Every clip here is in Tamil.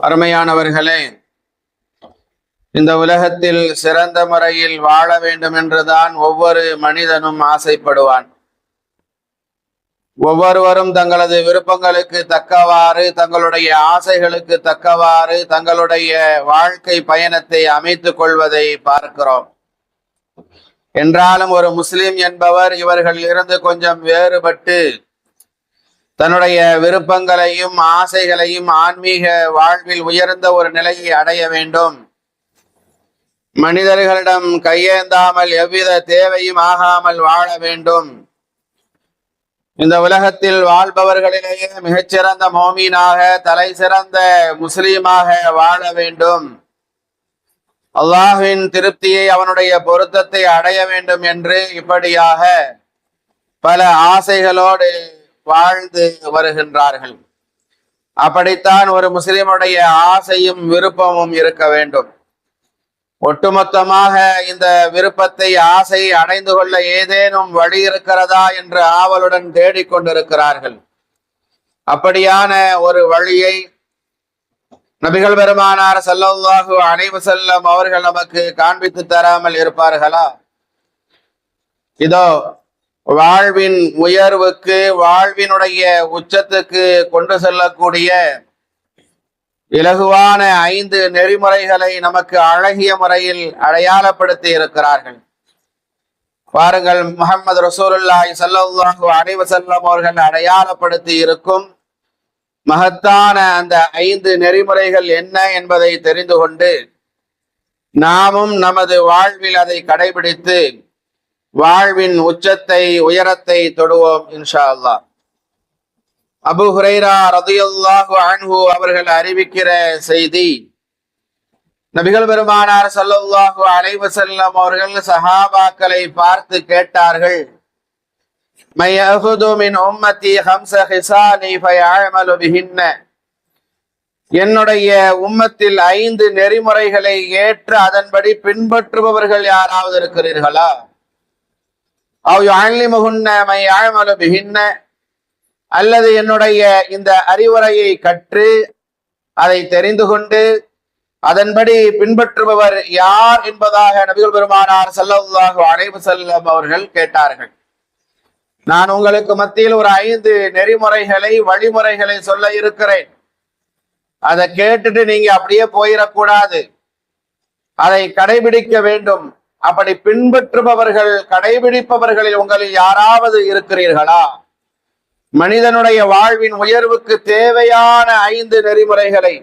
அருமையானவர்களே இந்த உலகத்தில் சிறந்த முறையில் வாழ வேண்டும் என்றுதான் ஒவ்வொரு மனிதனும் ஆசைப்படுவான். ஒவ்வொருவரும் தங்களது விருப்பங்களுக்கு தக்கவாறு தங்களுடைய ஆசைகளுக்கு தக்கவாறு தங்களுடைய வாழ்க்கை பயணத்தை அமைத்துக் கொள்வதை பார்க்கிறோம். என்றாலும் ஒரு முஸ்லிம் என்பவர் இவர்கள் இருந்து கொஞ்சம் வேறுபட்டு தன்னுடைய விருப்பங்களையும் ஆசைகளையும் ஆன்மீக வாழ்வில் உயர்ந்த ஒரு நிலையை அடைய வேண்டும். மனிதர்களிடம் கையேந்தாமல் எவ்வித தேவையும் ஆகாமல் வாழ வேண்டும். இந்த உலகத்தில் வாழ்பவர்களிலேயே மிகச்சிறந்த மோமீனாக தலை சிறந்த முஸ்லீமாக வாழ வேண்டும். அல்லாஹ்வின் திருப்தியை அவனுடைய பொருத்தத்தை அடைய வேண்டும் என்று இப்படியாக பல ஆசைகளோடு வாழ்ந்து வருகின்றார்கள். அப்படித்தான் ஒரு முஸ்லிமுடைய ஆசையும் விருப்பமும் இருக்க வேண்டும். ஒட்டுமொத்தமாக இந்த விருப்பத்தை ஆசை அடைந்து கொள்ள ஏதேனும் வழி இருக்கிறதா என்று ஆவலுடன் தேடிக்கொண்டிருக்கிறார்கள் அப்படியான ஒரு வழியை நபிகள் பெருமானார் ஸல்லல்லாஹு அலைஹி செல்லும் அவர்கள் நமக்கு காண்பித்து தராமல் இருப்பார்களா? இதோ வாழ்வின் உயர்வுக்கு வாழ்வினுடைய உச்சத்துக்கு கொண்டு செல்லக்கூடிய இலகுவான ஐந்து நெறிமுறைகளை நமக்கு அழகிய முறையில் அடையாளப்படுத்தி இருக்கிறார்கள். பாருங்கள் முகமது ரசூலுல்லாய் ஸல்லல்லாஹு அலைஹி வஸல்லம் அவர்கள் அடையாளப்படுத்தி இருக்கும் மகத்தான அந்த ஐந்து நெறிமுறைகள் என்ன என்பதை தெரிந்து கொண்டு நாமும் நமது வாழ்வில் அதை கடைபிடித்து வாழ்வின் உச்சத்தை உயரத்தை தொடுவோம் இன்ஷா அல்லாஹ் அபு ஹுரைரா ரதியுல்லாஹு அன்ஹு அவர்கள் அறிவிக்கிற செய்தி நபிகள் பெருமானார் சல்லுல்லாஹு அலைவு செல்லம் அவர்கள் சஹாபாக்களை பார்த்து கேட்டார்கள். மை அஹுது உம்மத்தி ஹம்ஸ ஹிசாலி ஃபயஅமலு பிஹின்ன. என்னுடைய உம்மத்தில் ஐந்து நெறிமுறைகளை ஏற்று அதன்படி பின்பற்றுபவர்கள் யாராவது இருக்கிறீர்களா? அவ் யுஅல்லிமுஹுன்ன மை யஅமலு பிஹின்ன அல்லது என்னுடைய இந்த அறிவுரையை கற்று அதை தெரிந்து கொண்டு அதன்படி பின்பற்றுபவர் யார் என்பதாக நபிகள் பெருமானார் ஸல்லல்லாஹு அழைப்பு செல்லும் அவர்கள் கேட்டார்கள். நான் உங்களுக்கு மத்தியில் ஒரு ஐந்து நெறிமுறைகளை வழிமுறைகளை சொல்ல இருக்கிறேன். அதை கேட்டுட்டு நீங்க அப்படியே போயிடக்கூடாது. அதை கடைபிடிக்க வேண்டும். அப்படி பின்பற்றுபவர்கள் கடைபிடிப்பவர்களில் உங்களில் யாராவது இருக்கிறீர்களா? மனிதனுடைய வாழ்வின் உயர்வுக்கு தேவையான ஐந்து நெறிமுறைகளை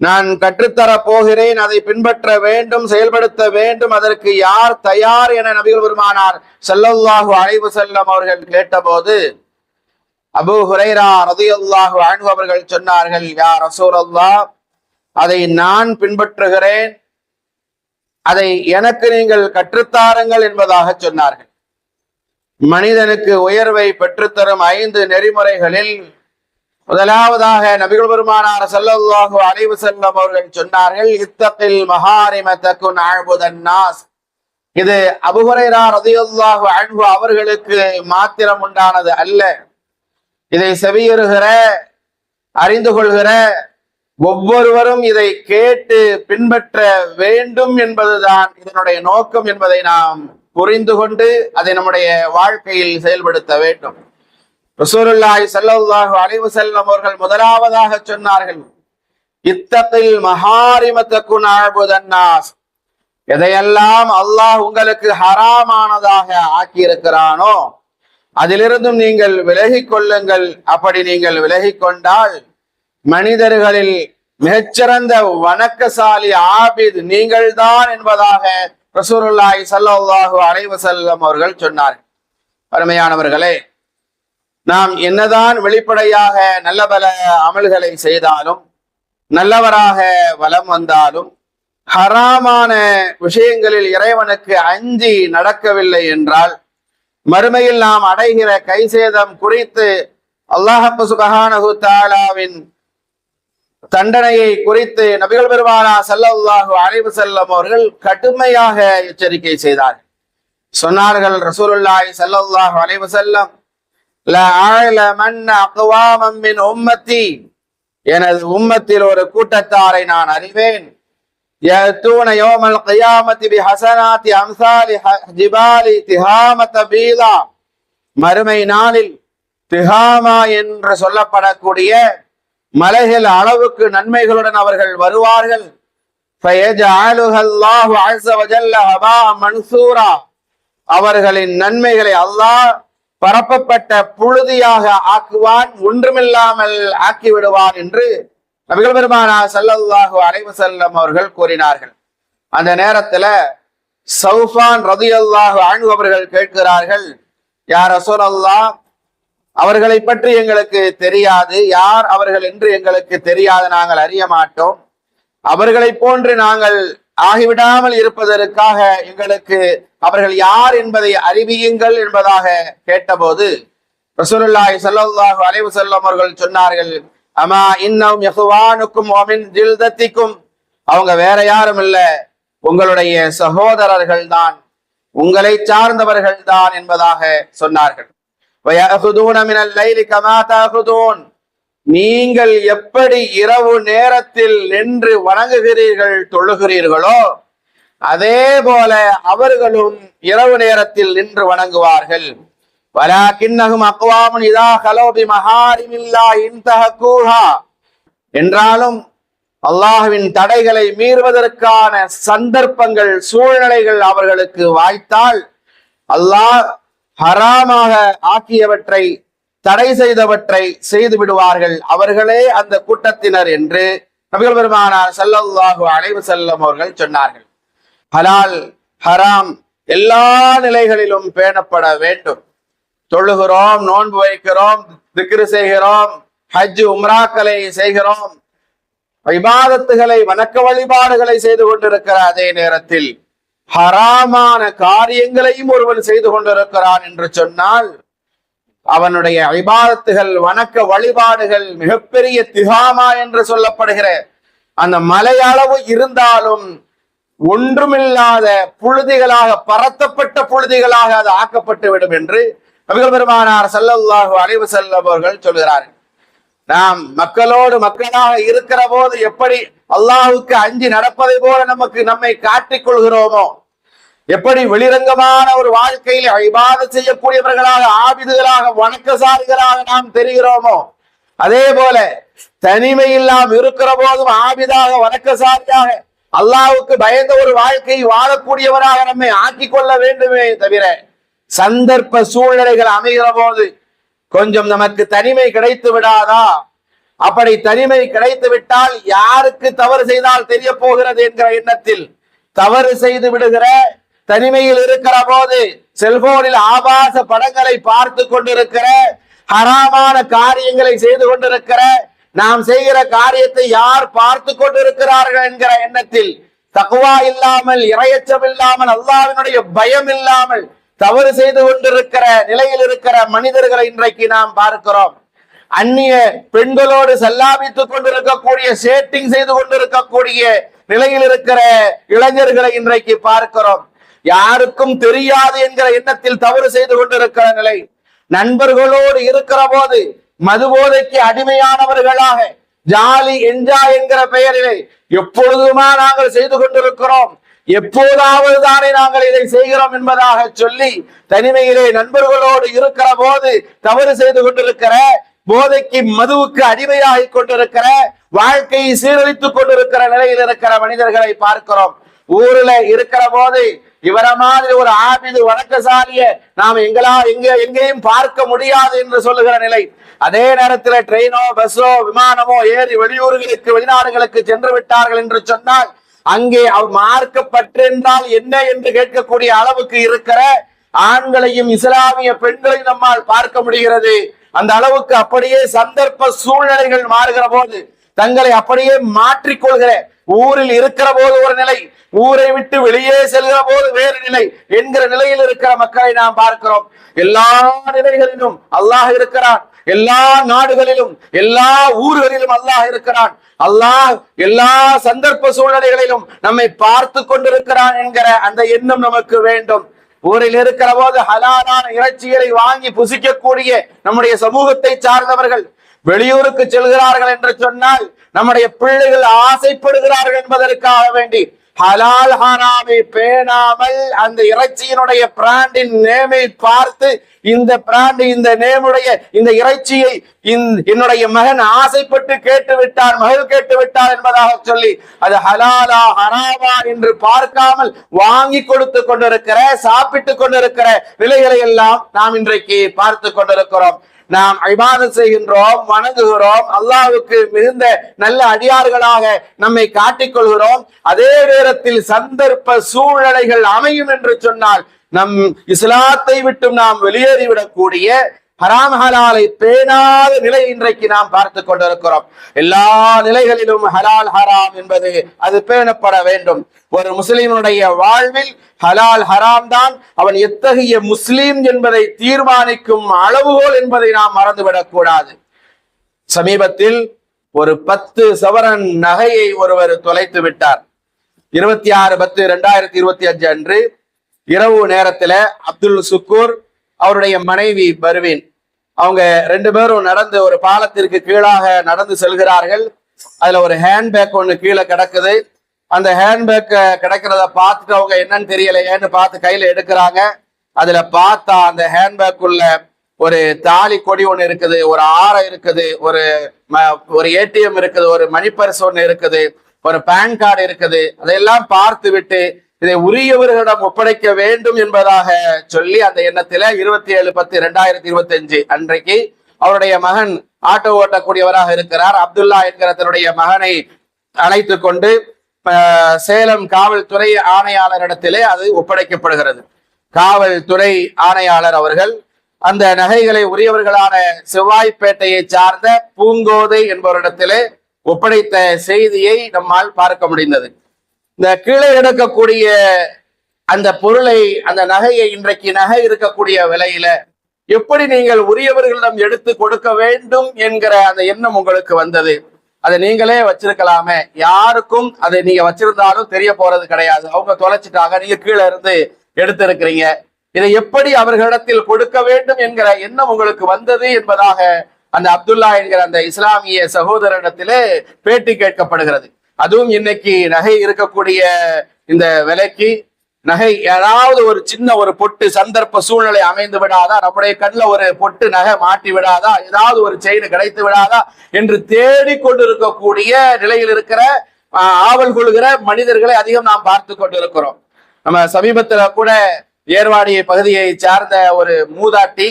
நான் கற்றுத்தரப் போகிறேன். அதை பின்பற்ற வேண்டும் செயல்படுத்த வேண்டும். அதற்கு யார் தயார் என நபிகள் பெருமானார் செல்லல்லாஹு அழைவு வஸல்லம் அவர்கள் கேட்டபோது அபு ஹுரைரா ரதியுல்லாஹு அன்ஹு அவர்கள் சொன்னார்கள் யார் அசூர் அல்லா அதை நான் பின்பற்றுகிறேன். அதை எனக்கு நீங்கள் கற்றுத்தாருங்கள் என்பதாக சொன்னார்கள். மனிதனுக்கு உயர்வை பெற்றுத்தரும் ஐந்து நெறிமுறைகளில் முதலாவதாக நபிகள் பெருமானார் ஸல்லல்லாஹு அலைஹி செல்லம் அவர்கள் சொன்னார்கள் யுத்தத்தில் மஹாரிம தகுன் நாஸ். இது அபூ ஹுரைரா அன்பு அவர்களுக்கு மாத்திரம் உண்டானது அல்ல. இதை செவியுறுகிற அறிந்து கொள்கிற ஒவ்வொருவரும் இதை கேட்டு பின்பற்ற வேண்டும் என்பதுதான் இதனுடைய நோக்கம் என்பதை நாம் புரிந்து கொண்டு அதை நம்முடைய வாழ்க்கையில் செயல்படுத்த வேண்டும். ரசூலுல்லாஹி ஸல்லல்லாஹு அலைஹி செல்லும் அவர்கள் முதலாவதாக சொன்னார்கள் இத்தத்தில் மஹாரிமத்தகுன் அஅபுதன்னாஸ் எதையெல்லாம் அல்லாஹ் உங்களுக்கு ஹராமானதாக ஆக்கியிருக்கிறானோ அதிலிருந்தும் நீங்கள் விலகி கொள்ளுங்கள். அப்படி நீங்கள் விலகி கொண்டால் மனிதர்களில் மிகச்சிறந்த வணக்கசாலி ஆபித் நீங்கள் தான் என்பதாக ரசூருல்லாஹி சல்லாஹு அலைஹி அவர்கள் சொன்னார். அருமையானவர்களே நாம் என்னதான் வெளிப்படையாக நல்ல பல அமல்களை செய்தாலும் நல்லவராக வலம் வந்தாலும் ஹராமான விஷயங்களில் இறைவனுக்கு அஞ்சி நடக்கவில்லை என்றால் மறுமையில் நாம் அடைகிற கைசேதம் குறித்து அல்லாஹப்பு சுபஹானஹு தாலாவின் தண்டனையை குறித்து நபிகள் பெருமானா செல்லல்லாஹு அலைவு செல்லும் அவர்கள் கடுமையாக எச்சரிக்கை செய்தார். சொன்னார்கள் ரசூலுல்லாஹி செல்லல்லாஹு அலைவு செல்லும் உம்மத்தி. எனது உம்மத்தில் ஒரு கூட்டத்தாரை நான் அறிவேன். மறுமை நாளில் திகாமா என்று சொல்லப்படக்கூடிய மலைகள் அளவுக்கு நன்மைகளுடன் அவர்கள் வருவார்கள். அவர்களின் நன்மைகளை அல்லாஹ் பரப்பப்பட்ட புழுதியாக ஆக்குவான் ஒன்றுமில்லாமல் ஆக்கிவிடுவான் என்று நபிகள் பெருமானா சல்லல்லாஹு அலைவு செல்லம் அவர்கள் கூறினார்கள். அந்த நேரத்துல சௌஃபான் ரதி அல்லாஹு அவர்கள் கேட்கிறார்கள் யார் அசோல் அல்லாஹ் அவர்களை பற்றி எங்களுக்கு தெரியாது. யார் அவர்கள் என்று எங்களுக்கு தெரியாது நாங்கள் அறிய மாட்டோம். அவர்களைப் போன்று நாங்கள் ஆகிவிடாமல் இருப்பதற்காக எங்களுக்கு அவர்கள் யார் என்பதை அறிவியுங்கள் என்பதாக கேட்டபோது ரசூலுல்லாஹி ஸல்லல்லாஹு அலைவு செல்லம் அவர்கள் சொன்னார்கள் அமா இன்னும் யஹ்வானுக்கும் ஒமின் ஜில்தத்திக்கும். அவங்க வேற யாரும் இல்ல. உங்களுடைய சகோதரர்கள் தான் உங்களை சார்ந்தவர்கள் தான் என்பதாக சொன்னார்கள். நீங்கள் எப்படி இரவு நேரத்தில் நின்று வணங்குகிறீர்கள் தொழுகிறீர்களோ அதே போல அவர்களும் இரவு நேரத்தில் நின்று வணங்குவார்கள். வலாக்கின்னகும் அக்வாமுன் இதா ஹலோபி மகாரிமில்லா இன்தகூஹா என்றாலும் அல்லாஹுவின் தடைகளை மீறுவதற்கான சந்தர்ப்பங்கள் சூழ்நிலைகள் அவர்களுக்கு வாய்த்தால் அல்லாஹ் ஹராமாக ஆக்கியவற்றை தடை செய்தவற்றை செய்து விடுவார்கள். அவர்களே அந்த கூட்டத்தினர் என்று நபிகள் பெருமானார் ஸல்லல்லாஹு அலைஹி செல்லும் அவர்கள் சொன்னார்கள். ஹலால் ஹராம் எல்லா நிலைகளிலும் பேணப்பட வேண்டும். தொழுகிறோம் நோன்பு வைக்கிறோம் திக்ரு செய்கிறோம் ஹஜ் உம்ராக்களை செய்கிறோம். விவாதத்துகளை வணக்க வழிபாடுகளை செய்து கொண்டிருக்கிற அதே நேரத்தில் ஹராமான காரியங்களையும் ஒருவன் செய்து கொண்டிருக்கிறான் என்று சொன்னால் அவனுடைய விவாதத்துகள் வணக்க வழிபாடுகள் மிகப்பெரிய திகாமா என்று சொல்லப்படுகிற அந்த மலையளவு இருந்தாலும் ஒன்றுமில்லாத புழுதிகளாக பரத்தப்பட்ட புழுதிகளாக அது ஆக்கப்பட்டு விடும் என்று நபிகள் பெருமானார் ஸல்லல்லாஹு அறிவு செல்லவர்கள் சொல்கிறார்கள் நாம் மக்களோடு மக்களாக இருக்கிற போது எப்படி அல்லாஹுக்கு அஞ்சி நடப்பதை போல நமக்கு நம்மை காட்டிக் கொள்கிறோமோ எப்படி வெளிரங்கமான ஒரு வாழ்க்கையில் ஐபாத செய்யக்கூடியவர்களாக ஆபிதுகளாக வணக்கசாரிகளாக நாம் தெரிகிறோமோ? அதே போல தனிமை இல்லாமல் இருக்கிற போதும் ஆபிதாக வணக்கசாரியாக அல்லாவுக்கு பயந்த ஒரு வாழ்க்கை வாழக்கூடியவராக நம்மை ஆக்கிக் கொள்ள வேண்டுமே தவிர சந்தர்ப்ப சூழ்நிலைகள் அமைகிற போது கொஞ்சம் நமக்கு தனிமை கிடைத்து விடாதா? அப்படி தனிமை கிடைத்து விட்டால் யாருக்கு தவறு செய்தால் தெரிய போகிறது என்கிற எண்ணத்தில் தவறு செய்து விடுகிற தனிமையில் இருக்கிற போது செல்போனில் ஆபாச படங்களை பார்த்து கொண்டிருக்கிற ஹராமான காரியங்களை செய்து கொண்டிருக்கிற நாம் செய்கிற காரியத்தை யார் பார்த்து கொண்டிருக்கிறார்கள் என்கிற எண்ணத்தில் தகுவா இல்லாமல் இரையச்சம் இல்லாமல் அல்லாவினுடைய பயம் இல்லாமல் தவறு செய்து கொண்டிருக்கிற நிலையில் இருக்கிற மனிதர்களை இன்றைக்கு நாம் பார்க்கிறோம். அந்நிய பெண்களோடு சல்லாபித்துக் கொண்டிருக்கக்கூடிய சேட்டிங் செய்து கொண்டிருக்கக்கூடிய நிலையில் இருக்கிற இளைஞர்களை இன்றைக்கு பார்க்கிறோம். யாருக்கும் தெரியாது என்கிற எண்ணத்தில் தவறு செய்து கொண்டிருக்கிற நிலை. நண்பர்களோடு இருக்கிற போது மது போதைக்கு அடிமையானவர்களாக ஜாலி என்ஜாய் என்கிற பெயரிலே எப்பொழுதுமா நாங்கள் செய்து கொண்டிருக்கிறோம்? எப்போதாவது தானே நாங்கள் இதை செய்கிறோம் என்பதாக சொல்லி தனிமையிலே நண்பர்களோடு இருக்கிற போது தவறு செய்து கொண்டிருக்கிற போதைக்கு மதுவுக்கு அடிமையாகி கொண்டிருக்கிற வாழ்க்கையை சீரழித்துக் கொண்டிருக்கிற நிலையில் இருக்கிற மனிதர்களை பார்க்கிறோம். ஊர்ல இருக்கிற போது இவர மாதிரி ஒரு ஆபிது வணக்கசாலிய நாம் எங்களா எங்க எங்கேயும் பார்க்க முடியாது என்று சொல்லுகிற நிலை. அதே நேரத்தில் ட்ரெயினோ பஸ்ஸோ விமானமோ ஏறி வெளியூர்களுக்கு வெளிநாடுகளுக்கு சென்று விட்டார்கள் என்று சொன்னால் அங்கே அவர் மார்க்கப்பட்டிருந்தால் என்ன என்று கேட்கக்கூடிய அளவுக்கு இருக்கிற ஆண்களையும் இஸ்லாமிய பெண்களையும் நம்மால் பார்க்க முடிகிறது. அந்த அளவுக்கு அப்படியே சந்தர்ப்ப சூழ்நிலைகள் மாறுகிற போது தங்களை அப்படியே மாற்றிக்கொள்கிற ஊரில் இருக்கிற போது ஒரு நிலை ஊரை விட்டு வெளியே செல்கிற போது வேறு நிலை என்கிற நிலையில் இருக்கிற மக்களை நாம் பார்க்கிறோம். எல்லா நிலைகளிலும் அல்லாஹ் இருக்கிறான். எல்லா நாடுகளிலும் எல்லா ஊர்களிலும் அல்லாஹ் இருக்கிறான். அல்லாஹ் எல்லா சந்தர்ப்ப சூழ்நிலைகளிலும் நம்மை பார்த்து கொண்டிருக்கிறான் என்கிற அந்த எண்ணம் நமக்கு வேண்டும். ஊரில் இருக்கிற போது ஹலாலான இறைச்சிகளை வாங்கி புசிக்கக்கூடிய நம்முடைய சமூகத்தை சார்ந்தவர்கள் வெளியூருக்கு செல்கிறார்கள் என்று சொன்னால் நம்முடைய பிள்ளைகள் ஆசைப்படுகிறார்கள் என்பதற்காக வேண்டி. ஹலால் ஹராமை பேணாமல் அந்த இறைச்சியினுடைய பிராண்டின் நேமை பார்த்து இந்த பிராண்ட் இந்த நேமுடைய இந்த இறைச்சியை என்னுடைய மகன் ஆசைப்பட்டு கேட்டு விட்டார் மகள் கேட்டு விட்டார் என்பதாக சொல்லி அது ஹலாலா ஹராமா என்று பார்க்காமல் வாங்கி கொடுத்து கொண்டிருக்கிற சாப்பிட்டு கொண்டிருக்கிற நிலைகளை எல்லாம் நாம் இன்றைக்கு பார்த்து கொண்டிருக்கிறோம். நாம் ஐபாத செய்கின்றோம் வணங்குகிறோம் அல்லாவுக்கு மிகுந்த நல்ல அடியார்களாக நம்மை காட்டிக்கொள்கிறோம். அதே நேரத்தில் சந்தர்ப்ப சூழ்நிலைகள் அமையும் என்று சொன்னால் நம் இஸ்லாத்தை விட்டும் நாம் வெளியேறிவிடக்கூடிய ஹராம் ஹலாலை பேணாத நிலை இன்றைக்கு நாம் பார்த்து கொண்டிருக்கிறோம். எல்லா நிலைகளிலும் ஹலால் ஹராம் என்பது அது பேணப்பட வேண்டும். ஒரு முஸ்லிமுடைய வாழ்வில் ஹலால் ஹராம் தான். அவன் எத்தகைய முஸ்லீம் என்பதை தீர்மானிக்கும் அளவுகோல் என்பதை நாம் மறந்துவிடக் கூடாது. சமீபத்தில் ஒரு பத்து சவரன் நகையை ஒருவர் தொலைத்து விட்டார். இருபத்தி ஆறு பத்து இரண்டாயிரத்தி இருபத்தி அஞ்சு அன்று இரவு நேரத்துல அப்துல் சுக்கூர் அவருடைய மனைவி பர்வீன் அவங்க ரெண்டு பேரும் நடந்து ஒரு பாலத்திற்கு கீழாக நடந்து செல்கிறார்கள். அதுல ஒரு ஹேண்ட்பேக் ஒண்ணு கீழே கிடக்குது. அந்த ஹேண்ட்பேக் கிடைக்கிறத பார்த்துட்டு அவங்க என்னன்னு தெரியலையேன்னு பார்த்து கையில எடுக்கிறாங்க. அதுல பார்த்தா அந்த ஹேண்ட்பேக் உள்ள ஒரு தாலி கொடி ஒண்ணு இருக்குது ஒரு ஆரம் இருக்குது ஒரு ஒரு ஏடிஎம் இருக்குது ஒரு மணிப்பரிசு ஒன்று ஒண்ணு இருக்குது ஒரு பேன் கார்டு இருக்குது. அதையெல்லாம் பார்த்து விட்டு இதை உரியவர்களிடம் ஒப்படைக்க வேண்டும் என்பதாக சொல்லி அந்த எண்ணத்தில இருபத்தி ஏழு பத்து இரண்டாயிரத்தி இருபத்தி அஞ்சு அன்றைக்கு அவருடைய மகன் ஆட்டோ ஓட்டக்கூடியவராக இருக்கிறார். அப்துல்லா என்கிற தன்னுடைய மகனை அழைத்து கொண்டு சேலம் காவல்துறை ஆணையாளரிடத்திலே அது ஒப்படைக்கப்படுகிறது. காவல்துறை ஆணையாளர் அவர்கள் அந்த நகைகளை உரியவர்களான செவ்வாய்ப்பேட்டையை சார்ந்த பூங்கோதை என்பவரிடத்திலே ஒப்படைத்த செய்தியை நம்மால் பார்க்க முடிந்தது. இந்த கீழே எடுக்கக்கூடிய அந்த பொருளை அந்த நகையை இன்றைக்கு நகை இருக்கக்கூடிய விலையில எப்படி நீங்கள் உரியவர்களிடம் எடுத்து கொடுக்க வேண்டும் என்கிற அந்த எண்ணம் உங்களுக்கு வந்தது. அதை நீங்களே வச்சிருக்கலாமே. யாருக்கும் அதை நீங்க வச்சிருந்தாலும் தெரிய போறது கிடையாது. அவங்க தொலைச்சிட்டாங்க. நீங்க கீழே இருந்து எடுத்திருக்கிறீங்க. இதை எப்படி அவர்களிடத்தில் கொடுக்க வேண்டும் என்கிற எண்ணம் உங்களுக்கு வந்தது என்பதாக அந்த அப்துல்லா என்கிற அந்த இஸ்லாமிய சகோதரிடத்திலே பேட்டி கேட்கப்படுகிறது. அதுவும் இன்னைக்கு நகை இருக்கக்கூடிய இந்த விலைக்கு நகை ஏதாவது ஒரு சின்ன ஒரு பொட்டு சந்தர்ப்ப சூழ்நிலை அமைந்து விடாதா? நம்முடைய கண்ணில் ஒரு பொட்டு நகை மாட்டி விடாதா? ஏதாவது ஒரு செயின் கிடைத்து விடாதா? என்று தேடி கொண்டிருக்கக்கூடிய நிலையில் இருக்கிற ஆவல் கொள்கிற மனிதர்களை அதிகம் நாம் பார்த்து கொண்டிருக்கிறோம். நம்ம சமீபத்துல கூட ஏர்வாடி பகுதியை சார்ந்த ஒரு மூதாட்டி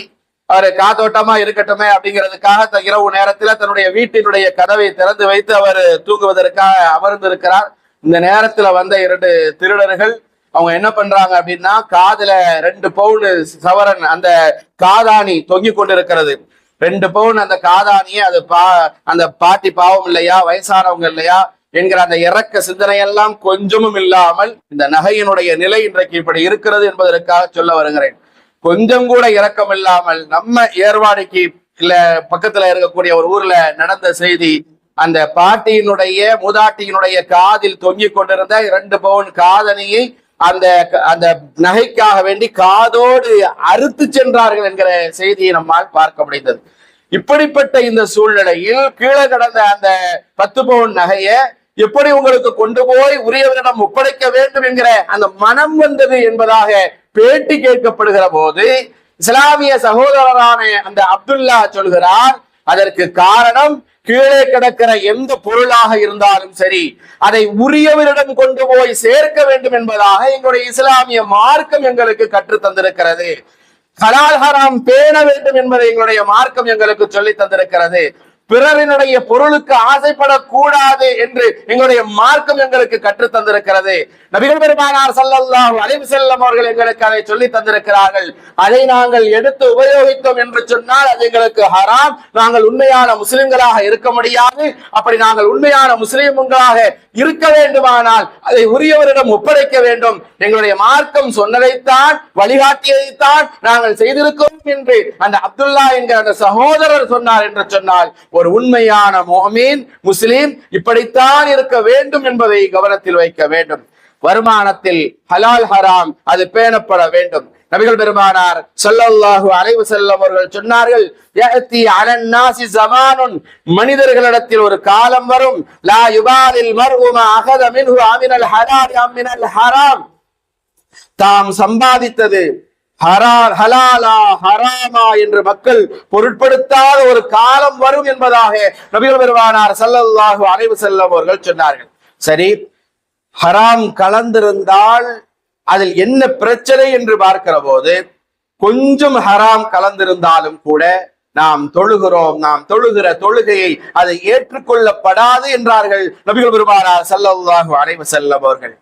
அவர் காத்தோட்டமா இருக்கட்டுமே அப்படிங்கிறதுக்காக இரவு நேரத்துல தன்னுடைய வீட்டினுடைய கதவை திறந்து வைத்து அவர் தூங்குவதற்காக அமர்ந்திருக்கிறார். இந்த நேரத்துல வந்த இரண்டு திருடர்கள் அவங்க என்ன பண்றாங்க அப்படின்னா காதுல ரெண்டு பவுன் சவரன் அந்த காதாணி தொங்கி கொண்டிருக்கிறது. ரெண்டு பவுன் அந்த காதாணியை அது பா அந்த பாட்டி பாவம் இல்லையா வயசானவங்க இல்லையா என்கிற அந்த இறக்க சிந்தனையெல்லாம் கொஞ்சமும் இல்லாமல் இந்த நகையினுடைய நிலை இன்றைக்கு இப்படி இருக்கிறது என்பதற்காக சொல்ல வருகிறேன். கொஞ்சம் கூட இறக்கம் இல்லாமல் நம்ம ஏர்வாடிக்கு இல்ல பக்கத்துல இருக்கக்கூடிய ஒரு ஊர்ல நடந்த செய்தி அந்த பாட்டியினுடைய மூதாட்டியினுடைய காதில் தொங்கிக் கொண்டிருந்த இரண்டு பவுன் காதனியை அந்த அந்த நகைக்காக வேண்டி காதோடு அறுத்து சென்றார்கள் என்கிற செய்தியை நம்மால் பார்க்க முடிந்தது. இப்படிப்பட்ட இந்த சூழ்நிலையில் கீழே கடந்த அந்த பத்து பவுன் நகையை எப்படி உங்களுக்கு கொண்டு போய் உரியவரிடம் ஒப்படைக்க வேண்டும் என்கிற அந்த மனம் வந்தது என்பதாக பேட்டி கேட்கப்படுகிற போது இஸ்லாமிய சகோதரரான அந்த அப்துல்லா சொல்கிறார் அதற்கு காரணம் கீழே கிடக்கிற எந்த பொருளாக இருந்தாலும் சரி அதை உரியவரிடம் கொண்டு போய் சேர்க்க வேண்டும் என்பதாக எங்களுடைய இஸ்லாமிய மார்க்கம் எங்களுக்கு கற்று தந்திருக்கிறது. கலால் பேண வேண்டும் என்பதை எங்களுடைய மார்க்கம் எங்களுக்கு சொல்லி தந்திருக்கிறது. பிறரினுடைய பொருளுக்கு ஆசைப்படக்கூடாது என்று எங்களுடைய மார்க்கம் எங்களுக்கு கற்று தந்திருக்கிறது. நபிகள் பெருமானார் சல்லல்லாஹு அலைவு செல்லம் அவர்கள் எங்களுக்கு அதை சொல்லி தந்திருக்கிறார்கள். அதை நாங்கள் எடுத்து உபயோகித்தோம் என்று சொன்னால் அது எங்களுக்கு ஹராம். நாங்கள் உண்மையான முஸ்லிம்களாக இருக்க முடியாது. அப்படி நாங்கள் உண்மையான முஸ்லிம்களாக இருக்க வேண்டுமானால் அதை உரியவரிடம் ஒப்படைக்க வேண்டும். எங்களுடைய மார்க்கம் சொன்னதைத்தான் வழிகாட்டியதைத்தான் நாங்கள் செய்திருக்கிறோம் என்று அந்த அப்துல்லா என்கிற அந்த சகோதரர் சொன்னார் என்று சொன்னால் ஒரு உண்மையான மோமீன் முஸ்லீம் இப்படித்தான் இருக்க வேண்டும் என்பதை கவனத்தில் வைக்க வேண்டும். வருமானத்தில் ஹலால் ஹராம் அது பேணப்பட வேண்டும். நபிகள் பெருமானார் சொல்லல்லாஹு அலைவு செல்லம் அவர்கள் சொன்னார்கள் மனிதர்களிடத்தில் ஒரு காலம் வரும். லா யுபாலில் அகத மின்ஹு அமினல் ஹலால் ஹராம். தாம் சம்பாதித்தது ஹரா ஹலாலா ஹராமா என்று மக்கள் பொருட்படுத்தாத ஒரு காலம் வரும் என்பதாக நபிகள் பெருமானார் சல்லல்லாஹு அலைவு செல்லம் அவர்கள் சொன்னார்கள். சரி ஹராம் கலந்திருந்தால் அதில் என்ன பிரச்சனை என்று பார்க்கிற போது கொஞ்சம் ஹராம் கலந்திருந்தாலும் கூட நாம் தொழுகிறோம் நாம் தொழுகிற தொழுகையை அதை ஏற்றுக்கொள்ளப்படாது என்றார்கள் நபிகள் பெருமானார் ஸல்லல்லாஹு அலைஹி வஸல்லம் அவர்கள்.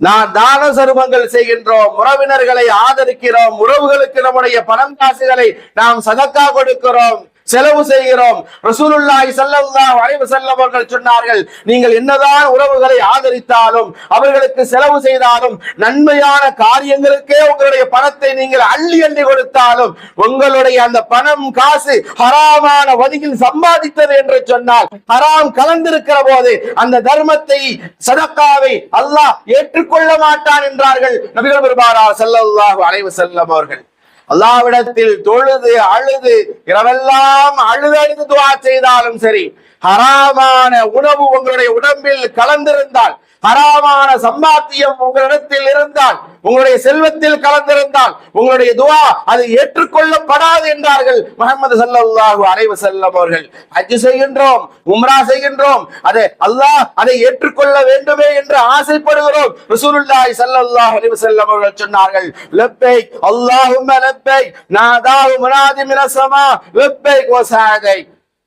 நான் தான சருமங்கள் செய்கின்றோம் உறவினர்களை ஆதரிக்கிறோம் உறவுகளுக்கு நம்முடைய பணம் காசுகளை நாம் சதக்கா கொடுக்கிறோம் செலவு செய்கிறோம். ரசூலுல்லாஹி ஸல்லல்லாஹு அலைஹி வஸல்லம் அவர்கள் சொன்னார்கள் நீங்கள் என்னதான் உறவுகளை ஆதரித்தாலும் அவர்களுக்கு செலவு செய்தாலும் நன்மையான காரியங்களுக்கே உங்களுடைய பணத்தை நீங்கள் அள்ளி அள்ளி கொடுத்தாலும் உங்களுடைய அந்த பணம் காசு ஹராமான வழியில் சம்பாதித்தது என்று சொன்னால் ஹராம் கலந்திருக்கிற போது அந்த தர்மத்தை சதக்காவை அல்லாஹ் ஏற்றுக்கொள்ள மாட்டான் என்றார்கள் நபிகள் பெருமானார் ஸல்லல்லாஹு அலைஹி வஸல்லம் அவர்கள். அல்லாவிடத்தில் தொழுது அழுது இரவெல்லாம் அழுது அழுது துவா செய்தாலும் சரி ஹராமான உணவு உங்களுடைய உடம்பில் கலந்திருந்தால் ஹராமான சம்பாத்தியம் உங்களிடத்தில் இருந்தால் உங்களுடைய செல்வத்தில் கலந்திருந்தால் உங்களுடைய துவா அது ஏற்றுக்கொள்ளப்படாது என்றார்கள் முகமது சல்லாஹு அலைஹி செல்லம் அவர்கள். அஜு செய்கின்றோம் உம்ரா செய்கின்றோம் அதை அல்லாஹ் அதை ஏற்றுக்கொள்ள வேண்டுமே என்று ஆசைப்படுகிறோம். ரசூலுல்லாஹி ஸல்லல்லாஹு அலைஹி செல்லம் அவர்கள் சொன்னார்கள் லெப்பை அல்லாஹும்ம லப்பைக் நாதாஹு முனாதி மினஸ் ஸமா லப்பைக்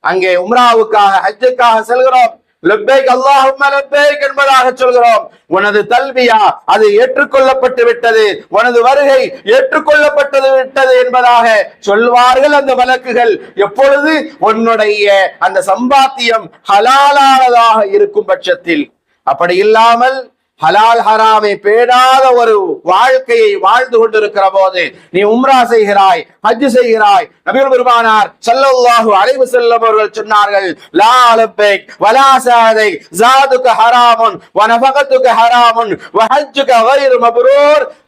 அங்கே உம்ராவுக்காக ஹஜ்ஜுக்காக செல்கிறோம். என்பதாக சொல்கிறோம். உனது தல்வியா அது ஏற்றுக்கொள்ளப்பட்டு விட்டது. உனது வருகை ஏற்றுக்கொள்ளப்பட்டது விட்டது என்பதாக சொல்வார்கள் அந்த வழக்குகள். எப்பொழுது? உன்னுடைய அந்த சம்பாத்தியம் ஹலாலானதாக இருக்கும் பட்சத்தில். அப்படி இல்லாமல் ஹலால் ஹராமை பேடாத ஒரு வாழ்க்கையை வாழ்ந்து கொண்டிருக்கிற போது நீ உம்ரா செய்கிறாய் ஹஜ் செய்கிறாய். நபிகள் பெருமானார் ஸல்லல்லாஹு அலைஹி செல்லும் அவர்கள் சொன்னார்கள் லா லப்பைக் வலா சாதைக் ஜாதுக ஹராமுன் வ நஃபகத்துக ஹராமுன் வ ஹஜ்ஜுக கைரு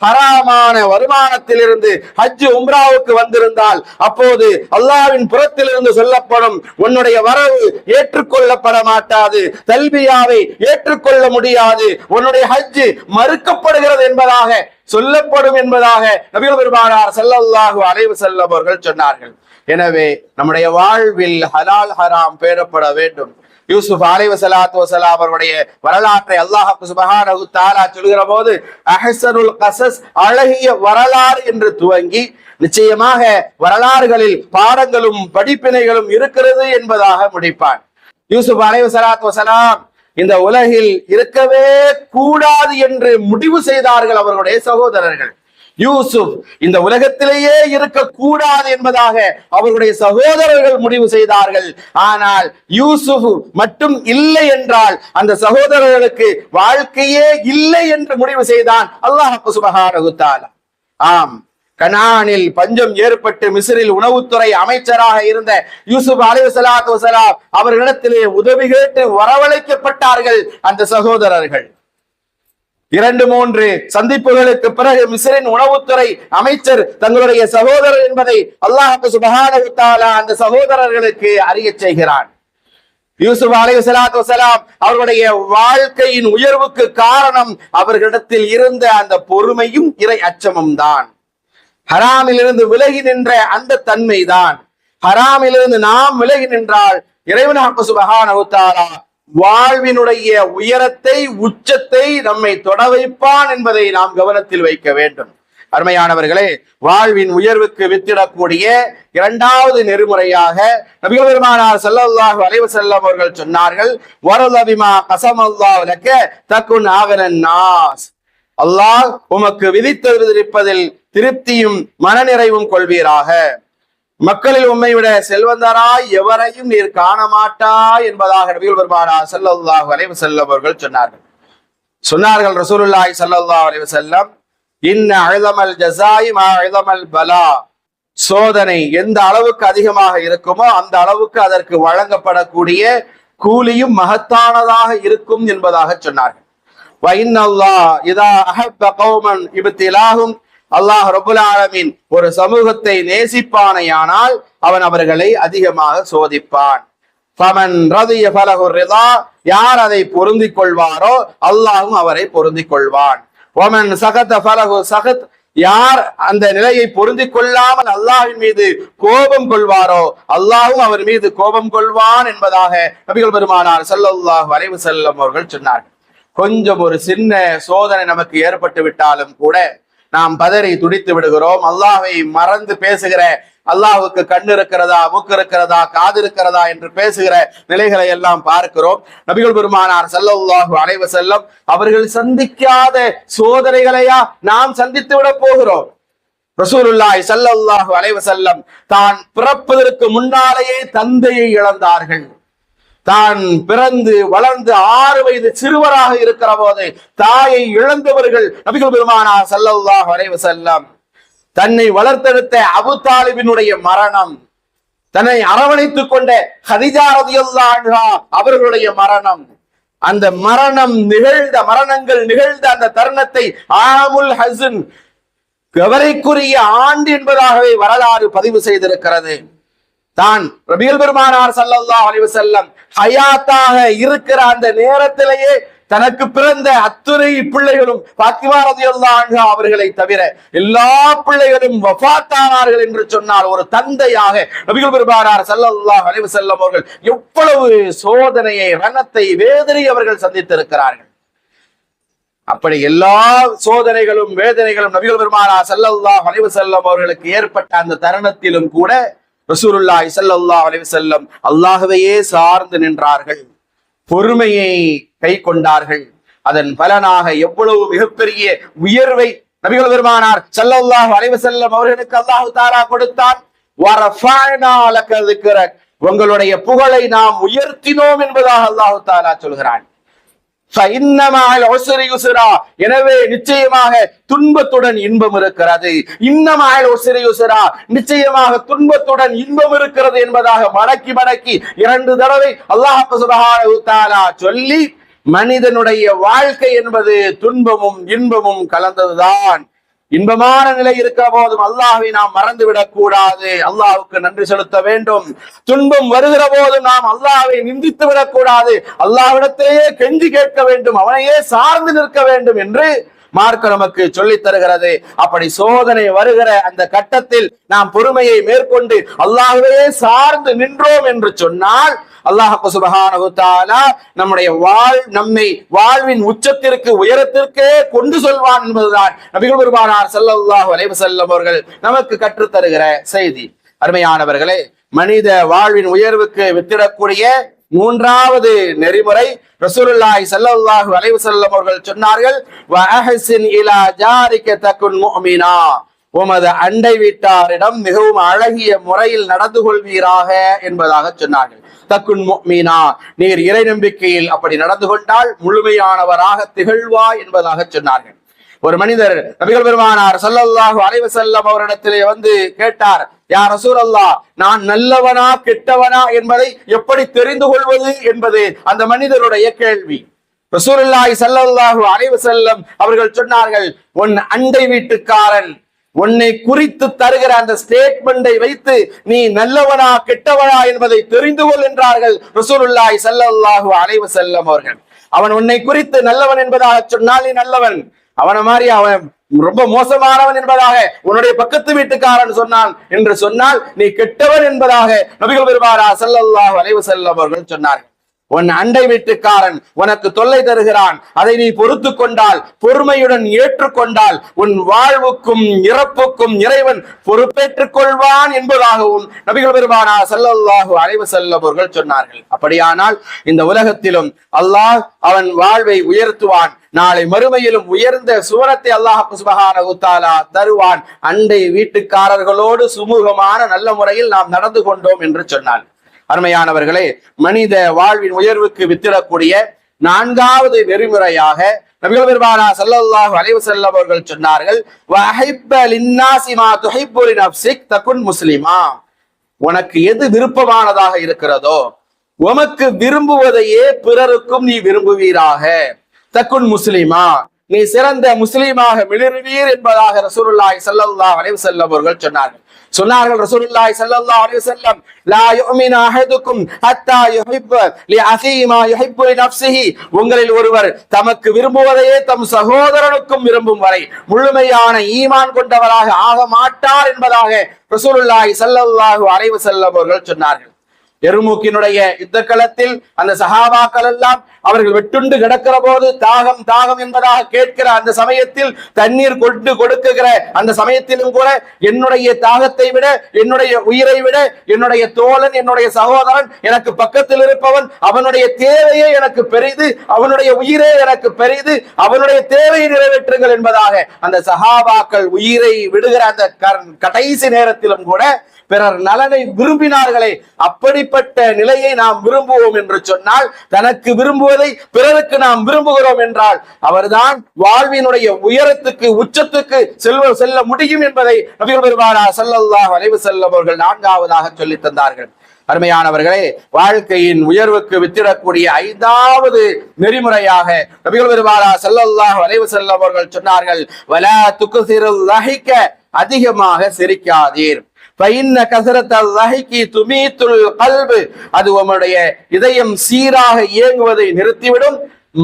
ஹராமான வருமானத்திலிருந்து ஹஜ் உம்ராவுக்கு வந்திருந்தால் அப்போது அல்லாவின் புறத்திலிருந்து சொல்லப்படும் உன்னுடைய வரவு ஏற்றுக்கொள்ளப்பட மாட்டாது தல்பியாவை ஏற்றுக்கொள்ள முடியாது உன்னுடைய ஹஜ் மறுக்கப்படுகிறது என்பதாக சொல்லப்படும் என்பதாக நபிகள் பெருமானார் ஸல்லல்லாஹு அலைஹி வஸல்லம் அவர்கள் சொன்னார்கள். எனவே நம்முடைய வாழ்வில் ஹலால் ஹராம் பேரப்பட வேண்டும். யூசுப் அலை சலாத்து வசலாம் அவருடைய வரலாற்றை அல்லாஹு சுபஹானஹு தாலா சொல்கிற போது அஹசனுல் கசஸ் அழகிய வரலாறு என்று துவங்கி நிச்சயமாக வரலாறுகளில் பாடங்களும் படிப்பினைகளும் இருக்கிறது என்பதாக முடிப்பான். யூசுப் அலை வசலாத்து வசலாம் இந்த உலகில் இருக்கவே கூடாது என்று முடிவு செய்தார்கள் அவர்களுடைய சகோதரர்கள். யூசுப் இந்த உலகத்திலேயே இருக்கக்கூடாது என்பதாக அவருடைய சகோதரர்கள் முடிவு செய்தார்கள். ஆனால் யூசுப் மட்டும் இல்லை என்றால் அந்த சகோதரர்களுக்கு வாழ்க்கையே இல்லை என்று முடிவு செய்தான் அல்லாஹ் சுபஹானஹு ஆம். கனானில் பஞ்சம் ஏற்பட்டு மிஸ்ரில் உணவுத்துறை அமைச்சராக இருந்த யூசுப் அலி ஸலாத்து வசலாம் அவர்களிடத்திலே உதவி கேட்டு வரவழைக்கப்பட்டார்கள் அந்த சகோதரர்கள். இரண்டு மூன்று சந்திப்புகளுக்கு பிறகு மிஸ்ரின் உணவுத்துறை அமைச்சர் தங்களுடைய சகோதரர் என்பதை அல்லாஹ் சுபகான அந்த சகோதரர்களுக்கு அறியச் செய்கிறான். யூசுப் அலைஹி ஸலாத்து வசலாம் அவருடைய வாழ்க்கையின் உயர்வுக்கு காரணம் அவர்களிடத்தில் இருந்த அந்த பொறுமையும் இறை அச்சமும் தான். ஹராமிலிருந்து விலகி நின்ற அந்த தன்மைதான். ஹராமிலிருந்து நாம் விலகி நின்றால் இறைவனாக சுபஹானஹு வாழ்வினுடைய உயரத்தை உச்சத்தை நம்மை தொட வைப்பான் என்பதை நாம் கவனத்தில் வைக்க வேண்டும். அருமையானவர்களே வாழ்வின் உயர்வுக்கு வித்திடக்கூடிய இரண்டாவது நெறிமுறையாக நபிகள் பெருமானார் செல்லல்லாஹு அலைவு செல்லம் அவர்கள் சொன்னார்கள் வரலபிமா கசமல்லா விளக்க தக்குன் ஆகன நாஸ். அல்லாஹ் உமக்கு விதித்திருப்பதில் திருப்தியும் மனநிறைவும் கொள்வீராக. மக்களில் உண்மை விட செல்வந்தராய் எவரையும் நீர் காண மாட்டா என்பதாக நபிகள் பெருமானா சல்லாஹ் வரைவு செல்லம் அவர்கள் சொன்னார்கள். சொன்னார்கள் ரசூலுல்லாய் சல்லாஹ் அலைவு செல்லம் இன்ன அழுதமல் ஜசாய் அழுதமல் பலா. சோதனை எந்த அளவுக்கு அதிகமாக இருக்குமோ அந்த அளவுக்கு அதற்கு வழங்கப்படக்கூடிய கூலியும் மகத்தானதாக இருக்கும் என்பதாக சொன்னார்கள். இதா அஹப்ப கௌமன் இபத்திலாகும் அல்லாஹ் ரபுல் ஒரு சமூகத்தை நேசிப்பானையானால் அவன் அவர்களை அதிகமாக சோதிப்பான். ரதிய யார் அதை பொருந்தி கொள்வாரோ அல்லாஹும் அவரை பொருந்திக் கொள்வான். ஒமன் சகத சகத் யார் அந்த நிலையை பொருந்தி கொள்ளாமல் அல்லாஹின் மீது கோபம் கொள்வாரோ அல்லாஹும் அவர் மீது கோபம் கொள்வான் என்பதாக நபிகள் பெருமானார் செல்லல்லாஹ் வரைவு செல்லும் அவர்கள் சொன்னார்கள். கொஞ்சம் ஒரு சின்ன சோதனை நமக்கு ஏற்பட்டு விட்டாலும் கூட நாம் பதறி துடித்து விடுகிறோம். அல்லாஹை மறந்து பேசுகிற அல்லாஹுக்கு கண் இருக்கிறதா மூக்கு இருக்கிறதா காது இருக்கிறதா என்று பேசுகிற நிலைகளை எல்லாம் பார்க்கிறோம். நபிகள் பெருமானார் ஸல்லல்லாஹு அலைஹி செல்லம் அவர்கள் சந்திக்காத சோதனைகளையா நாம் சந்தித்து விட போகிறோம். ரசூலுல்லாஹி ஸல்லல்லாஹு அலைஹி செல்லம் தான் பிறப்பதற்கு முன்னாலேயே தந்தையை இழந்தார்கள். தான் பிறந்து வளர்ந்து ஆறு வயது சிறுவராக இருக்கிற போது தாயை இழந்தவர்கள் நபிகள் பெருமானா ஸல்லல்லாஹு வரைவு செல்லம் தன்னை வளர்த்தெடுத்த அபு தாலிபினுடைய மரணம் தன்னை அரவணைத்துக் கொண்ட ஹதிஜா ரதியல்லாஹு அவர்களுடைய மரணம். அந்த மரணம் நிகழ்ந்த மரணங்கள் நிகழ்ந்த அந்த தருணத்தை ஆமுல் ஹசன் கவரைக்குரிய ஆண்டு என்பதாகவே வரலாறு பதிவு செய்திருக்கிறது. தான் ரபியல் பெருமானார் ஸல்லல்லாஹு அலைஹி ஹயாத்தாக இருக்கிற அந்த நேரத்திலேயே தனக்கு பிறந்த அத்துணை பிள்ளைகளும் பாத்திமா ரலியல்லாஹு அவர்களை தவிர எல்லா பிள்ளைகளும் வஃபாத்தானார்கள் என்று சொன்னால் ஒரு தந்தையாக நபிகள் பெருமானார் ஸல்லல்லாஹு அலைஹி வஸல்லம் அவர்கள் எவ்வளவு சோதனையை ரணத்தை வேதனை அவர்கள் சந்தித்திருக்கிறார்கள். அப்படி எல்லா சோதனைகளும் வேதனைகளும் நபிகள் பெருமானா ஸல்லல்லாஹு அலைஹி செல்லும் அவர்களுக்கு ஏற்பட்ட அந்த தருணத்திலும் கூட ரசூலுல்லாஹி ஸல்லல்லாஹு அலைஹி வஸல்லம் அல்லாஹ்வையே சார்ந்து நின்றார்கள். பொறுமையை கை கொண்டார்கள். அதன் பலனாக எவ்வளவு மிகப்பெரிய உயர்வை நபிகள் பெருமானார் ஸல்லல்லாஹு அலைஹி வஸல்லம் அவர்களுக்கு அல்லாஹ் தாரா கொடுத்தான். உங்களுடைய புகழை நாம் உயர்த்தினோம் என்பதாக அல்லாஹு தாலா சொல்கிறான். எனவே நிச்சயமாக துன்பத்துடன் இன்பம் இருக்கிறது. இன்னமால் நிச்சயமாக துன்பத்துடன் இன்பம் இருக்கிறது என்பதாக மடக்கி மடக்கி இரண்டு தடவை அல்லாஹ் சொல்லி மனிதனுடைய வாழ்க்கை என்பது துன்பமும் இன்பமும் கலந்ததுதான். இன்பமான நிலை இருக்கிற போதும். அல்லாஹை நாம் மறந்து விடக் கூடாது அல்லாஹுக்கு நன்றி செலுத்த வேண்டும். துன்பம் வருகிற போதும் நாம் அல்லாஹை நிந்தித்து விடக்கூடாது. அல்லாஹ்விடத்தையே அல்லாஹ்விடத்திலேயே கெஞ்சி கேட்க வேண்டும். அவனையே சார்ந்து நிற்க வேண்டும் என்று மார்க்க நமக்கு சொல்லித் தருகிறது. அப்படி சோதனை வருகிற அந்த கட்டத்தில் நாம் பொறுமையை மேற்கொண்டு அல்லாஹ்வையே சார்ந்து நின்றோம் என்று சொன்னால் அல்லாஹ் சுபஹானஹு நம்முடைய வாழ் நம்மை வாழ்வின் உச்சத்திற்கு உயரத்திற்கே கொண்டு செல்வான் என்பதுதான் நபிகள் பெருமானார் ஸல்லல்லாஹு அலைஹி வஸல்லம் அவர்கள் நமக்கு கற்றுத் தருகிற செய்தி. அருமையானவர்களே மனித வாழ்வின் உயர்வுக்கு வித்திடக்கூடிய மூன்றாவது நெறிமுறை ரசூலுல்லாஹி ஸல்லல்லாஹு அலைஹி வஸல்லம் அவர்கள் சொன்னார்கள் இலா ஜாரிக தகுன் முஃமினா. உமது அண்டை வீட்டாரிடம் மிகவும் அழகிய முறையில் நடந்து கொள்வீராக என்பதாக சொன்னார்கள். தக்குன் மீனா நீர் இறை நம்பிக்கையில் அப்படி நடந்து கொண்டால் முழுமையானவராக திகழ்வா என்பதாக சொன்னார்கள். ஒரு மனிதர் நபிகள் பெருமானார் ஸல்லல்லாஹு அலைவசல்லம் அவரிடத்திலே வந்து கேட்டார் யா ரசூலல்லாஹ் நான் நல்லவனா கெட்டவனா என்பதை எப்படி தெரிந்து கொள்வது என்பது அந்த மனிதருடைய கேள்வி. ரசூலுல்லாஹி ஸல்லல்லாஹு அலைஹி வஸல்லம் அவர்கள் சொன்னார்கள் உன் அண்டை வீட்டுக்காரன் உன்னை குறித்து தருகிற அந்த ஸ்டேட்மெண்டை வைத்து நீ நல்லவனா கெட்டவனா என்பதை தெரிந்து கொள் என்றார்கள் ரசூலுல்லாஹி ஸல்லல்லாஹு அலைஹி செல்லும் அவர்கள். அவன் உன்னை குறித்து நல்லவன் என்பதாக சொன்னால் நீ நல்லவன். அவனை மாதிரி அவன் ரொம்ப மோசமானவன் என்பதாக உன்னுடைய பக்கத்து வீட்டுக்காரன் சொன்னான் என்று சொன்னால் நீ கெட்டவன் என்பதாக நபிகள் பெருமாறா செல்லல்லாஹ் வரைவு செல்லவர்கள் அவர்கள் சொன்னார்கள். உன் அண்டை வீட்டுக்காரன் உனக்கு தொல்லை தருகிறான். அதை நீ பொறுத்து கொண்டால் பொறுமையுடன் ஏற்றுக்கொண்டால் உன் வாழ்வுக்கும் இறப்புக்கும் இறைவன் பொறுப்பேற்றுக் கொள்வான் என்பதாகவும் நபிகள் பெருமானா ஸல்லல்லாஹு அலைஹி செல்லவர்கள் சொன்னார்கள். அப்படியானால் இந்த உலகத்திலும் அல்லாஹ் அவன் வாழ்வை உயர்த்துவான். நாளை மறுமையிலும் உயர்ந்த சுவனத்தை அல்லாஹ் சுபஹானஹு தருவான். அண்டை வீட்டுக்காரர்களோடு சுமூகமான நல்ல முறையில் நாம் நடந்து கொண்டோம் என்று சொன்னான். அருமையானவர்களே மனித வாழ்வின் உயர்வுக்கு வித்திடக்கூடிய நான்காவது நெறிமுறையாக நபிகள் பெருமானா ஸல்லல்லாஹு அலைவு செல்லம் அவர்கள் சொன்னார்கள் தகுன் முஸ்லிமா. உனக்கு எது விருப்பமானதாக இருக்கிறதோ உமக்கு விரும்புவதையே பிறருக்கும் நீ விரும்புவீராக. தக்குன் முஸ்லிமா நீ சிறந்த முஸ்லீமாக மிளிர்வீர் என்பதாக ரசூலுல்லாஹி ஸல்லல்லாஹு வரைவு வஸல்லம் அவர்கள் சொன்னார்கள். சொன்னார்கள் ரசூலுல்லாஹி ஸல்லல்லாஹு அலைஹி வஸல்லம் லா யுமினு அஹதுக்கும் ஹத்தா யுஹிப்ப லி அஹீஹி மா யுஹிப்பு லி நஃப்ஸிஹி. உங்களில் ஒருவர் தமக்கு விரும்புவதையே தம் சகோதரனுக்கும் விரும்பும் வரை முழுமையான ஈமான் கொண்டவராக ஆக மாட்டார் என்பதாக ரசூலுல்லாஹி ஸல்லல்லாஹு அலைஹி வஸல்லம் அவர்கள் சொன்னார்கள். எருமூக்கினுடைய யுத்த களத்தில் அந்த சகாபாக்கள் எல்லாம் அவர்கள் வெட்டுண்டு கிடக்கிற போது தாகம் தாகம் என்பதாக கேட்கிற அந்த சமயத்தில் தண்ணீர் கொண்டு கொடுக்குகிற அந்த சமயத்திலும் கூட என்னுடைய தாகத்தை விட என்னுடைய உயிரை விட என்னுடைய தோழன் என்னுடைய சகோதரன் எனக்கு பக்கத்தில் இருப்பவன் அவனுடைய தேவையே எனக்கு பெரிது அவனுடைய உயிரே எனக்கு பெரிது அவனுடைய தேவையை நிறைவேற்றுங்கள் என்பதாக அந்த சகாபாக்கள் உயிரை விடுகிற அந்த கடைசி நேரத்திலும் கூட பிறர் நலனை விரும்பினார்களே அப்படிப்பட்ட நிலையை நாம் விரும்புவோம் என்று சொன்னால் தனக்கு விரும்புவதை பிறருக்கு நாம் விரும்புகிறோம் என்றால் அவர்தான் வாழ்வினுடைய உயரத்துக்கு உச்சத்துக்கு செல்வ செல்ல முடியும் என்பதை நபிகள் பெருமானா செல்லல்லாஹ் வரைவு செல்லவர்கள் அவர்கள் நான்காவதாக சொல்லி தந்தார்கள். அருமையானவர்களே வாழ்க்கையின் உயர்வுக்கு வித்திடக்கூடிய ஐந்தாவது நெறிமுறையாக நபிகள் பெருமானா செல்லல்லாஹ் வரைவு செல்லவர்கள் அவர்கள் சொன்னார்கள் வலா துக்ஸிருல் லஹிக்க அதிகமாக சிரிக்காதீர். அது உம்முடைய இதயம் சீராக இயங்குவதை நிறுத்திவிடும்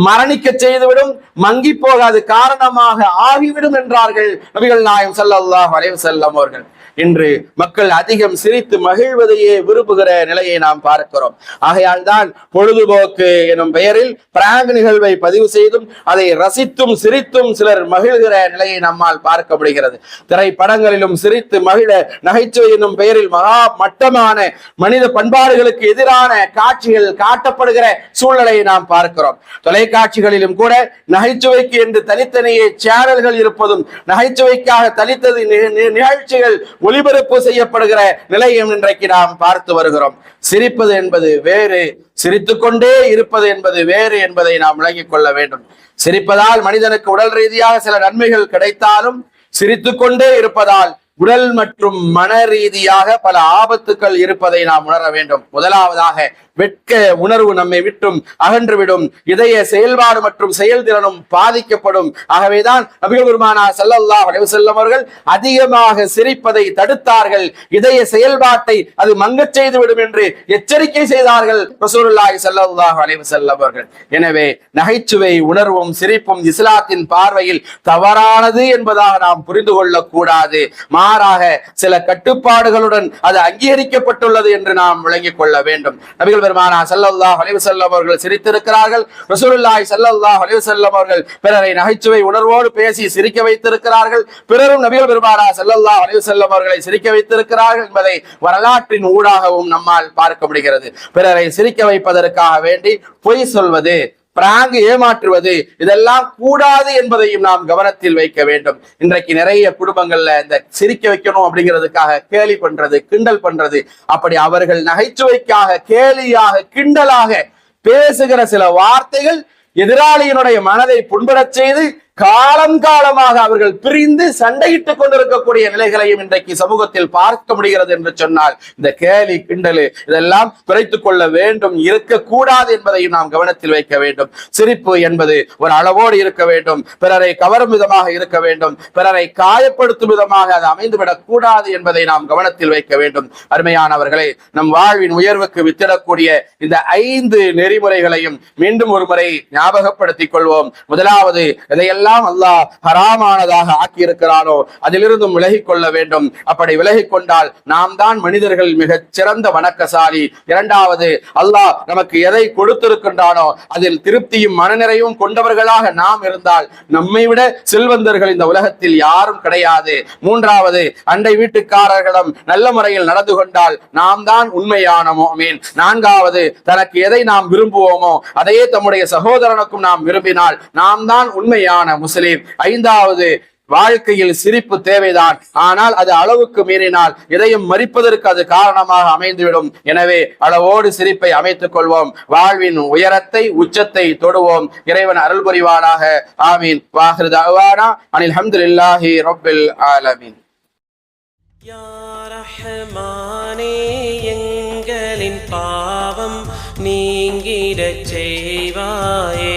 மரணிக்க செய்துவிடும் மங்கி போகாது காரணமாக ஆகிவிடும் என்றார்கள் நபிகள் நாயம் ஸல்லல்லாஹு வரைவு செல்லம் அவர்கள். இன்று மக்கள் அதிகம் சிரித்து மகிழ்வதையே விரும்புகிற நிலையை நாம் பார்க்கிறோம். ஆகையால் தான் பொழுதுபோக்கு எனும் பெயரில் பிராங்க் நிகழ்வை பதிவு செய்தும் அதை ரசித்தும் சிரித்தும் சிலர் மகிழ்கிற நிலையை நம்மால் பார்க்க முடிகிறது. திரைப்படங்களிலும் சிரித்து மகிழ நகைச்சுவை என்னும் பெயரில் மகா மட்டமான மனித பண்பாடுகளுக்கு எதிரான காட்சிகள் காட்டப்படுகிற சூழ்நிலையை நாம் பார்க்கிறோம். தொலைக்காட்சிகளிலும் கூட நகைச்சுவைக்கு என்று தனித்தனியே சேனல்கள் இருப்பதும் நகைச்சுவைக்காக தனித்தது நிகழ்ச்சிகள் ஒளிபரப்பு செய்யப்படுகிற நிலையும் இன்றைக்கு நாம் பார்த்து வருகிறோம். சிரிப்பது என்பது வேறு சிரித்துக்கொண்டே இருப்பது என்பது வேறு என்பதை நாம் விளங்கிக் கொள்ள வேண்டும். சிரிப்பதால் மனிதனுக்கு உடல் ரீதியாக சில நன்மைகள் கிடைத்தாலும் சிரித்துக்கொண்டே இருப்பதால் உடல் மற்றும் மன ரீதியாக பல ஆபத்துக்கள் இருப்பதை நாம் உணர வேண்டும். முதலாவதாக வெட்க உணர்வு நம்மை விட்டும் அகன்றுவிடும். இதய செயல்பாடு மற்றும் செயல்திறனும் பாதிக்கப்படும். ஆகவேதான் நபிகள் பெருமானா செல்லல்லா வளைவு செல்லும் அவர்கள் அதிகமாக சிரிப்பதை தடுத்தார்கள். இதய செயல்பாட்டை அது மங்கச் செய்துவிடும் என்று எச்சரிக்கை செய்தார்கள் ரசூலுல்லாஹி ஸல்லல்லாஹு அலைஹி செல்லவர்கள் எனவே நகைச்சுவை உணர்வும் சிரிப்பும் இஸ்லாத்தின் பார்வையில் தவறானது என்பதாக நாம் புரிந்து கொள்ளக்கூடாது. மாறாக சில கட்டுப்பாடுகளுடன் அது அங்கீகரிக்கப்பட்டுள்ளது என்று நாம் விளங்கிக் கொள்ள வேண்டும். நபிகள் பெருமானா ஸல்லல்லாஹு அலைஹி வஸல்லம் அவர்கள் சிரித்திருக்கிறார்கள். ரசூலுல்லாய் ஸல்லல்லாஹு அலைஹி வஸல்லம் அவர்கள் பிறரை நகைச்சுவை உணர்வோடு பேசி சிரிக்க வைத்திருக்கிறார்கள். பிறரும் நபிகள் பெருமானா ஸல்லல்லாஹு அலைஹி வஸல்லம் அவர்களை சிரிக்க வைத்திருக்கிறார்கள் என்பதை வரலாற்றின் ஊடாகவும் நம்மால் பார்க்க முடிகிறது. பிறரை சிரிக்க வைப்பதற்காக வேண்டி பொய் சொல்வது பிராங்க் ஏமாற்றுவது இதெல்லாம் கூடாது என்பதையும் நாம் கவனத்தில் வைக்க வேண்டும். இன்றைக்கு நிறைய குடும்பங்கள்ல இந்த சிரிக்க வைக்கணும் அப்படிங்கிறதுக்காக கேலி பண்றது கிண்டல் பண்றது. அப்படி அவர்கள் நகைச்சுவைக்காக கேலியாக கிண்டலாக பேசுகிற சில வார்த்தைகள் எதிராளியினுடைய மனதை புண்படச் செய்து காலம் காலமாக அவர்கள் பிரிந்து சண்டையிட்டுக் கொண்டிருக்கக்கூடிய நிலைகளையும் இன்றைக்கு சமூகத்தில் பார்க்க முடிகிறது என்று சொன்னால் இந்த கேலி கிண்டலு இதெல்லாம் குறைத்துக் கொள்ள வேண்டும் இருக்கக்கூடாது என்பதையும் நாம் கவனத்தில் வைக்க வேண்டும். சிரிப்பு என்பது ஒரு அளவோடு இருக்க வேண்டும். பிறரை கவரும் விதமாக இருக்க வேண்டும். பிறரை காயப்படுத்தும் விதமாக அது அமைந்துவிடக் கூடாது என்பதை நாம் கவனத்தில் வைக்க வேண்டும். அருமையானவர்களே நம் வாழ்வின் உயர்வுக்கு வித்திடக்கூடிய இந்த ஐந்து நெறிமுறைகளையும் மீண்டும் ஒரு முறை ஞாபகப்படுத்திக் கொள்வோம். முதலாவது இதையெல்லாம் அல்லாஹ் ஹராமானதாக ஆக்கியிருக்கிறானோ? அதிலிருந்தும் விலகி கொள்ள வேண்டும். அப்படி விலகி கொண்டால் நாம் தான் மனிதர்கள் மிகச் சிறந்த வணக்கசாலி. இரண்டாவது அல்லாஹ் நமக்கு எதை கொடுத்திருக்கின்றானோ அதில் திருப்தியும் மனநிறைவும் கொண்டவர்களாக நாம் இருந்தால் நம்மை விட செல்வந்தர்கள் இந்த உலகத்தில் யாரும் கிடையாது. மூன்றாவது அண்டை வீட்டுக்காரர்களிடம் நல்ல முறையில் நடந்து கொண்டால் நாம் தான் உண்மையான மீன் நான்காவது தனக்கு எதை நாம் விரும்புவோமோ அதையே தம்முடைய சகோதரனுக்கும் நாம் விரும்பினால் நாம் தான் உண்மையான முஸ்லீம். ஐந்தாவது வாழ்க்கையில் சிரிப்பு தேவைதான். ஆனால் அது அளவுக்கு மீறினால் இதையும் மறிப்பதற்கு அது காரணமாக அமைந்துவிடும். எனவே அளவோடு சிரிப்பை அமைத்துக் கொள்வோம். வாழ்வின் உயரத்தை உச்சத்தை தொடுவோம். இறைவன் அருள் புரிவானாக. ஆமீன். வாஹிரு அவானா அனில் ஹம்து இல்லாஹி ஆலமீன். ஆலமின் எங்களின் பாவம் நீங்கிடச் செய்வாயே.